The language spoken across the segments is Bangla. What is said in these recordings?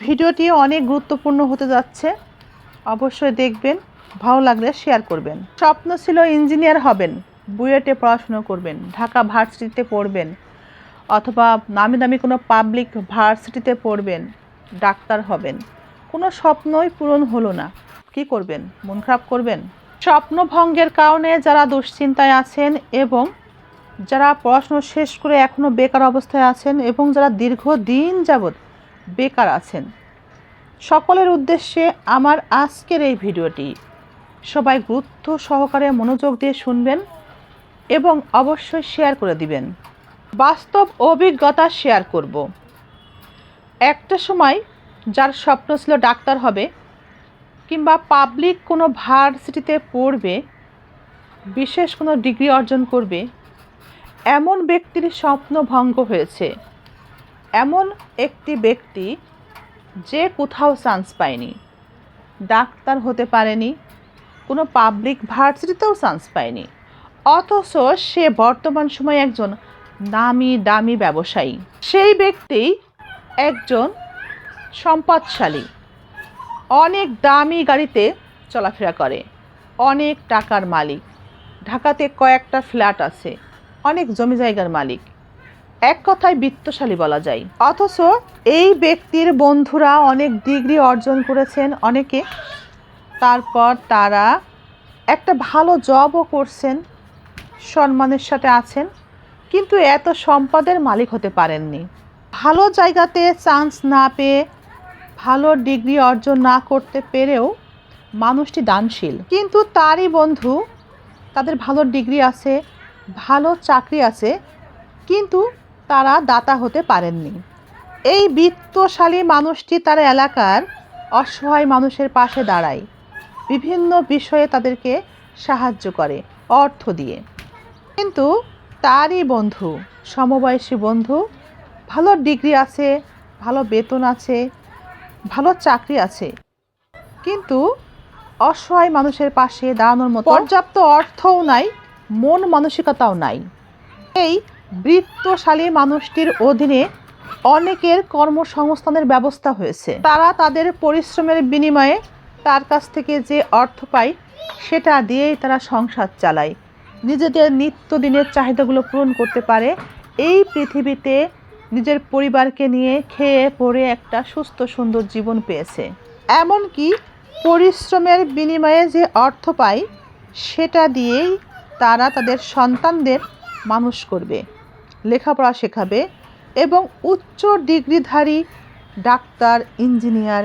ভিডিওটি অনেক গুরুত্বপূর্ণ হতে যাচ্ছে। অবশ্যই দেখবেন, ভালো লাগলে শেয়ার করবেন। স্বপ্ন ছিল ইঞ্জিনিয়ার হবেন, বুয়েটে পড়াশুনো করবেন, ঢাকা ভার্সিটিতে পড়বেন, অথবা নামি দামি কোনো পাবলিক ভার্সিটিতে পড়বেন, ডাক্তার হবেন। কোনো স্বপ্নই পূরণ হলো না। কি করবেন? মন খারাপ করবেন? স্বপ্নভঙ্গের কারণে যারা দুশ্চিন্তায় আছেন এবং যারা পড়াশুনো শেষ করে এখনও বেকার অবস্থায় আছেন এবং যারা দীর্ঘ দিন যাবৎ বেকার আছেন। সকলের উদ্দেশ্যে আমার আজকের এই ভিডিওটি। সবাই গুরুত্ব সহকারে মনোযোগ দিয়ে শুনবেন এবং অবশ্যই শেয়ার করে দিবেন। বাস্তব অভিজ্ঞতা শেয়ার করব। একটা সময় যার স্বপ্ন ছিল ডাক্তার হবে কিংবা পাবলিক কোনো ভার্সিটিতে পড়বে, বিশেষ কোনো ডিগ্রি অর্জন করবে, এমন ব্যক্তির স্বপ্ন ভঙ্গ হয়েছে। এমন একটি ব্যক্তি যে কোথাও চান্স পায়নি। ডাক্তার হতে পারেনি, কোনো পাবলিক ভার্সিটিতেও চান্স পায়নি। অথচ সে বর্তমান সময়ে একজন নামি দামি ব্যবসায়ী। সেই ব্যক্তি একজন সম্পদশালী। অনেক দামি গাড়িতে চলাফেরা করে, অনেক টাকার মালিক। ঢাকাতে কয়েকটা ফ্ল্যাট আছে, অনেক জমি জায়গার মালিক। এক কথায় বিত্তশালী বলা যায়। অথচ এই ব্যক্তির বন্ধুরা অনেক ডিগ্রি অর্জন করেছেন, অনেকে তারপর তারা একটা ভালো জবও করছেন, সম্মানের সাথে আছেন, কিন্তু এত সম্পদের মালিক হতে পারেননি। ভালো জায়গাতে চান্স না পেয়ে ভালো ডিগ্রি অর্জন না করতে পেরেও মানুষটি দানশীল। কিন্তু তারই বন্ধু, তাদের ভালো ডিগ্রি আছে, ভালো চাকরি আছে, কিন্তু তারা দাতা হতে পারেননি। এই বিত্তশালী মানুষটি তার এলাকার অসহায় মানুষের পাশে দাঁড়ায়। বিভিন্ন বিষয়ে তাদেরকে সাহায্য করে অর্থ দিয়ে। কিন্তু তারই বন্ধু সমবয়সী বন্ধু ভালো ডিগ্রি আছে ভালো বেতন আছে ভালো চাকরি আছে। কিন্তু অসহায় মানুষের পাশে দাঁড়ানোর মতো পর্যাপ্ত অর্থও নাই মন মানসিকতাও নাই। এই বৃত্তশালী মানুষটির অধীনে অনেকের কর্মসংস্থানের ব্যবস্থা হয়েছে। তারা তাদের পরিশ্রমের বিনিময়ে তার কাছ থেকে যে অর্থ পায়, সেটা দিয়েই তারা সংসার চালায়। নিজেদের নিত্যদিনের চাহিদাগুলো পূরণ করতে পারে। এই পৃথিবীতে নিজের পরিবারকে নিয়ে খেয়ে পড়ে একটা সুস্থ, সুন্দর জীবন পেয়েছে। এমনকি পরিশ্রমের বিনিময়ে যে অর্থ পায়, সেটা দিয়েই তারা তাদের সন্তানদের মানুষ করবে। লেখাপড়া শেখাবে এবং উচ্চ ডিগ্রিধারী ডাক্তার, ইঞ্জিনিয়ার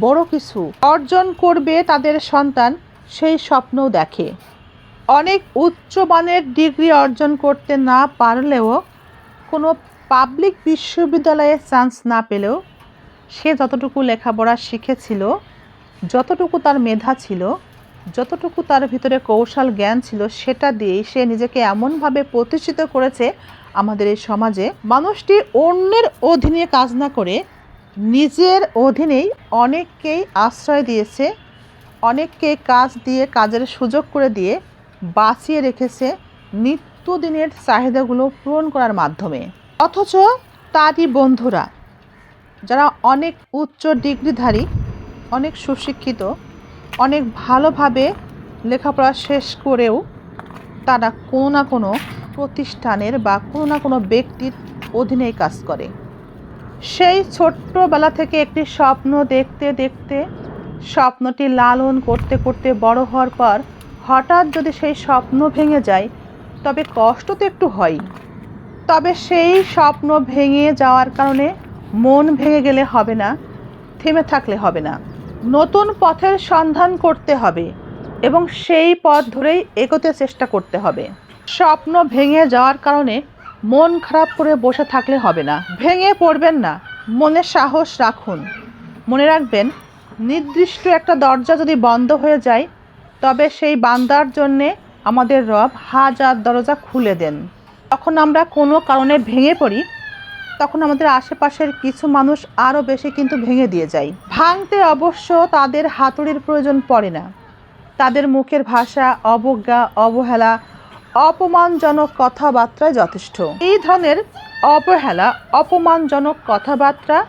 বড় কিছু অর্জন করবে তাদের সন্তান সেই স্বপ্নও দেখে। অনেক উচ্চমানের ডিগ্রি অর্জন করতে না পারলেও কোনো পাবলিক বিশ্ববিদ্যালয়ে চান্স না পেলেও সে যতটুকু লেখাপড়া শিখেছিল, যতটুকু তার মেধা ছিল যতটুকু তার ভিতরে কৌশল জ্ঞান ছিল, সেটা দিয়েই সে নিজেকে এমনভাবে প্রতিষ্ঠিত করেছে আমাদের এই সমাজে। মানুষটি অন্যের অধীনে কাজ না করে নিজের অধীনেই অনেককেই আশ্রয় দিয়েছে, অনেককে কাজ দিয়ে, কাজের সুযোগ করে দিয়ে বাঁচিয়ে রেখেছে নিত্যদিনের চাহিদাগুলো পূরণ করার মাধ্যমে। অথচ তারই বন্ধুরা, যারা অনেক উচ্চ ডিগ্রিধারী, অনেক সুশিক্ষিত অনেক ভালোভাবে লেখাপড়া শেষ করেও তারা কোনো না কোনো প্রতিষ্ঠানের বা কোনো না কোনো ব্যক্তির অধীনেই কাজ করে। সেই ছোট্টবেলা থেকে একটি স্বপ্ন দেখতে দেখতে, স্বপ্নটি লালন করতে করতে বড় হওয়ার পর হঠাৎ যদি সেই স্বপ্ন ভেঙে যায়, তবে কষ্ট তো একটু হয়ই। তবে সেই স্বপ্ন ভেঙে যাওয়ার কারণে মন ভেঙে গেলে হবে না, থেমে থাকলে হবে না। নতুন পথের সন্ধান করতে হবে এবং সেই পথ ধরেই এগোতে চেষ্টা করতে হবে। স্বপ্ন ভেঙে যাওয়ার কারণে মন খারাপ করে বসে থাকলে হবে না। ভেঙে পড়বেন না। মনে সাহস রাখুন। মনে রাখবেন, নির্দিষ্ট একটা দরজা যদি বন্ধ হয়ে যায়, তবে সেই বান্দার জন্যে আমাদের রব হাজার দরজা খুলে দেন। তখন আমরা কোনো কারণে ভেঙে পড়ি তখন আমাদের আশেপাশের কিছু মানুষ আরও বেশি কিন্তু ভেঙে দিয়ে যায়। ভাঙতে অবশ্য তাদের হাতুড়ির প্রয়োজন পড়ে না। তাদের মুখের ভাষা, অবজ্ঞা, অবহেলা, অপমানজনক কথাবার্তায় যথেষ্ট। এই ধরনের অবহেলা, অপমানজনক কথাবার্তা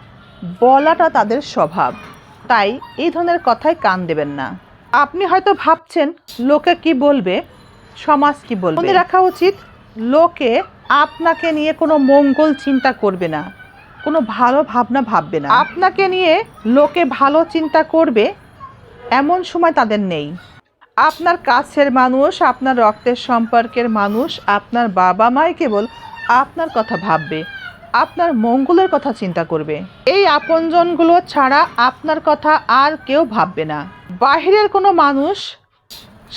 বলাটা তাদের স্বভাব। তাই এই ধরনের কথায় কান দেবেন না। আপনি হয়তো ভাবছেন, লোকে কি বলবে? সমাজ কি বলবে? মনে রাখা উচিত, লোকে আপনাকে নিয়ে কোনো মঙ্গল চিন্তা করবে না, কোনো ভালো ভাবনা ভাববে না। আপনাকে নিয়ে লোকে ভালো চিন্তা করবে, এমন সময় তাদের নেই। আপনার কাছের মানুষ, আপনার রক্তের সম্পর্কের মানুষ, আপনার বাবা মাই কেবল আপনার কথা ভাববে, আপনার মঙ্গলের কথা চিন্তা করবে। এই আপনজনগুলো ছাড়া আপনার কথা আর কেউ ভাববে না। বাহিরের কোনো মানুষ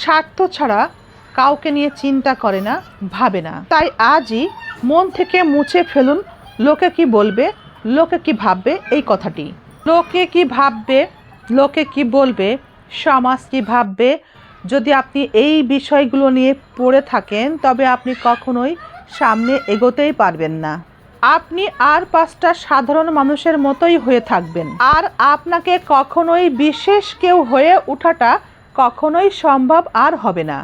স্বার্থ ছাড়া কাউকে নিয়ে চিন্তা করে না, ভাবে না। তাই আজই মন থেকে মুছে ফেলুন, লোকে কি বলবে, লোকে কি ভাববে, এই কথাটি। লোকে কি ভাববে, লোকে কি বলবে, সমাজ কি ভাববে, যদি আপনি এই বিষয়গুলো নিয়ে পড়ে থাকেন, তবে আপনি কখনোই সামনে এগোতেই পারবেন না। আপনি আর পাঁচটা সাধারণ মানুষের মতোই হয়ে থাকবেন। আর আপনাকে কখনোই বিশেষ কেউ হয়ে ওঠাটা কখনোই সম্ভব আর হবে না।